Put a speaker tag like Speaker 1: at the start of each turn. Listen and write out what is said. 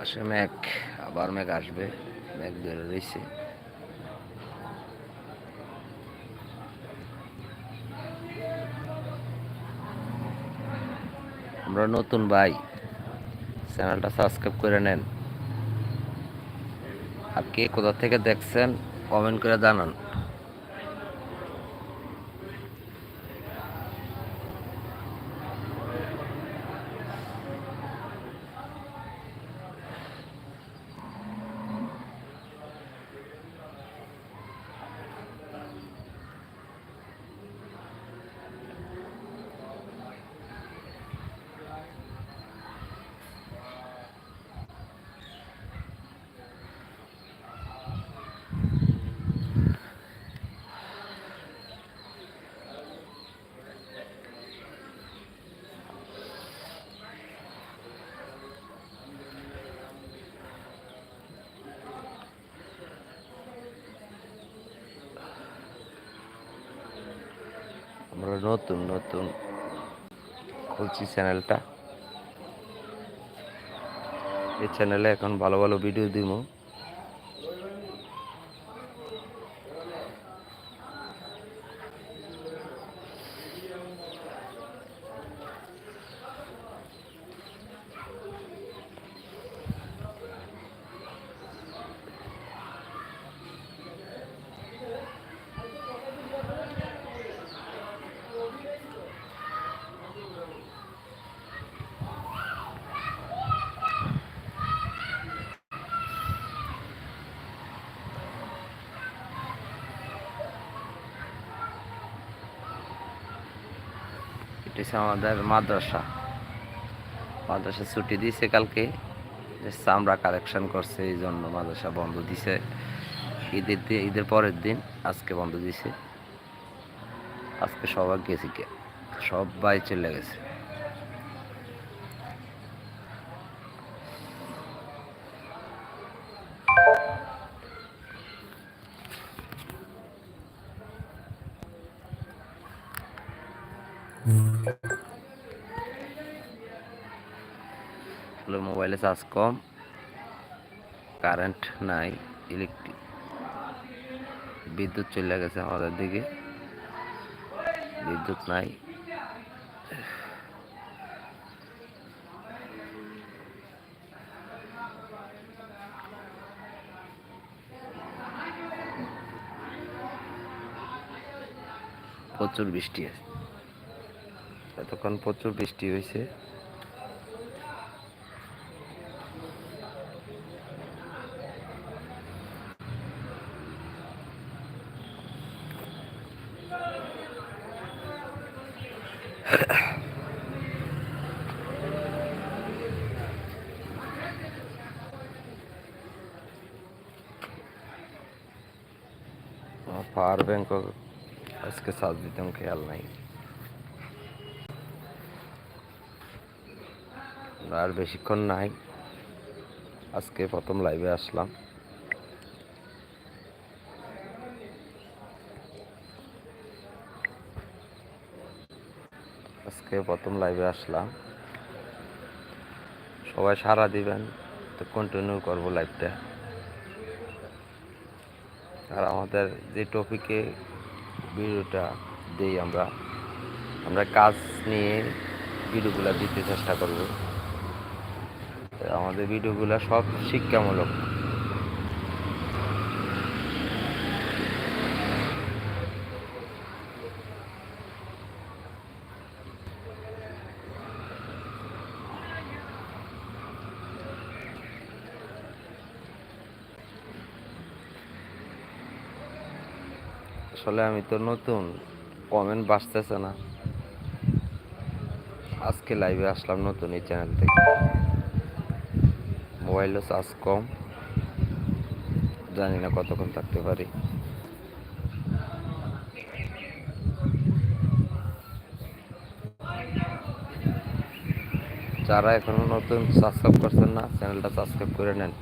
Speaker 1: আকাশে মেঘ, আবার মেঘ আসবে, মেঘ ধরে রয়েছে আমরা নতুন ভাই, চ্যানেলটা সাবস্ক্রাইব করে নেন। আর কে কোথা থেকে দেখছেন কমেন্ট করে জানান। আমরা নতুন নতুন খুলছি চ্যানেলটা এই চ্যানেলে এখন ভালো ভালো ভিডিও দিব হচ্ছে আমাদের মাদ্রাসা। মাদ্রাসা ছুটি দিয়েছে কালকে। চামড়া কালেকশন করছে, এই জন্য মাদ্রাসা বন্ধ দিছে। ঈদের দিয়ে ঈদের পরের দিন আজকে বন্ধ দিছে। আজকে সবাই গেছে সবাই চলে গেছে। মোবাইলে চার্জ কম কারেন্ট নাই ইলেকট্রিক বিদ্যুৎ চলে গেছে আমাদের দিকে, বিদ্যুৎ নাই। প্রচুর বৃষ্টি আছে এতক্ষণ প্রচুর বৃষ্টি হয়েছে। পাওয়ার ব্যাংক আজকে চার্জ দিতাম খেয়াল আর বেশিক্ষণ নাই। আজকে প্রথম লাইভে আসলাম। আজকে প্রথম লাইভে আসলাম। সবাই সারা দিবেন, তো কন্টিনিউ করব লাইভটা আর আমাদের যে টপিকে ভিডিওটা দিই আমরা আমরা কাজ নিয়ে ভিডিওগুলো দিতে চেষ্টা করব। আমাদের ভিডিওগুলো সব শিক্ষামূলক। আসলে আমি তো নতুন কমেন্ট বাঁচতেছে না। আজকে লাইভে আসলাম নতুন এই চ্যানেল থেকে। মোবাইলও চার্জ কম জানি না কতক্ষণ থাকতে পারি। যারা এখনও নতুন সাবস্ক্রাইব করছেন না চ্যানেলটা সাবস্ক্রাইব করে নেন।